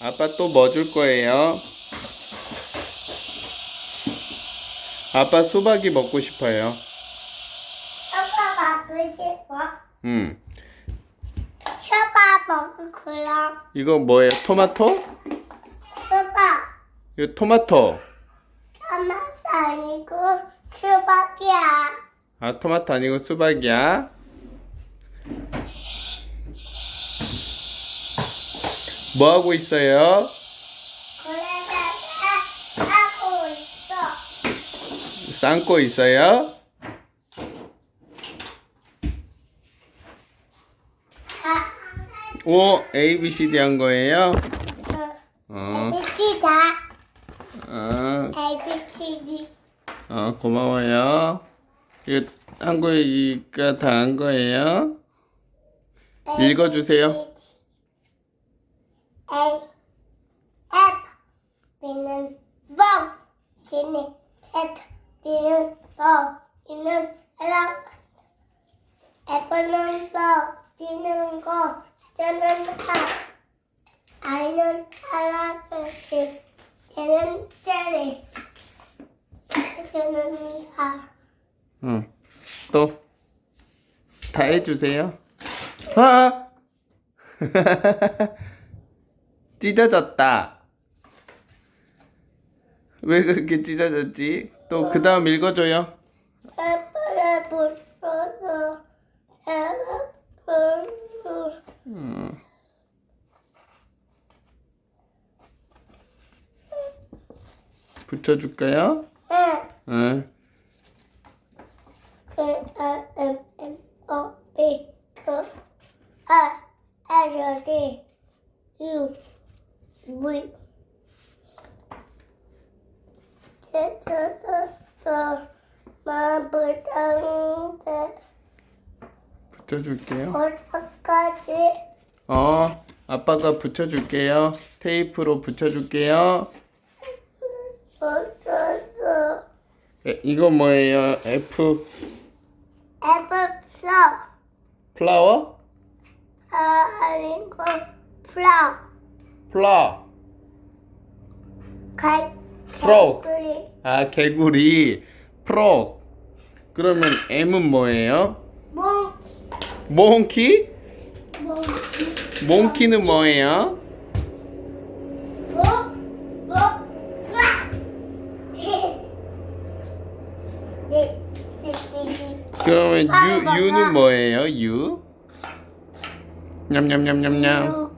아빠 또 뭐 줄 거예요? 아빠 수박이 먹고 싶어요. 아빠 먹고 싶어. 음. 셔바 먹을 거야. 이거 뭐예요? 토마토? 수박. 이거 토마토. 토마토 아니고 수박이야. 아, 토마토 아니고 수박이야. 뭐 하고 있어요? 하고 있어. 삶고 있어요? 아, 오, A, B, C, D 한 거예요? 어. 어, ABC다. 어, ABCD. 어, 고마워요. 이거 한 거니까 다한 거예요? 읽어주세요. A, F, B는 뻥, C는 Z, D는 더, E는 랑, F는 더, D는 거, Z는 사, I는 사랑을 J는 젤리, X는 사. 응. 또, 다 해주세요. 아! 찢어졌다. 왜 그렇게 찢어졌지? 또 그 다음 읽어줘요. 애플에 붙여서 애플 음. 붙여줄까요? 에 응. K R M N O P Q R S T U V 제주도 마부장대 붙여줄게요. 어디까지 어, 아빠가 붙여줄게요. 테이프로 붙여줄게요. 붙여서 에, 이거 뭐예요? F 애플 플러 플라워? 아니고 플러 플라. 갈 프로. 개구리 아, 개구리. 프로. 그러면 M은 뭐예요? 몽 몽키? 몽 몽키는 뭐예요? 네, 네, 네. 그러면 맞아. U는 뭐예요? U? 냠냠냠냠냠. 여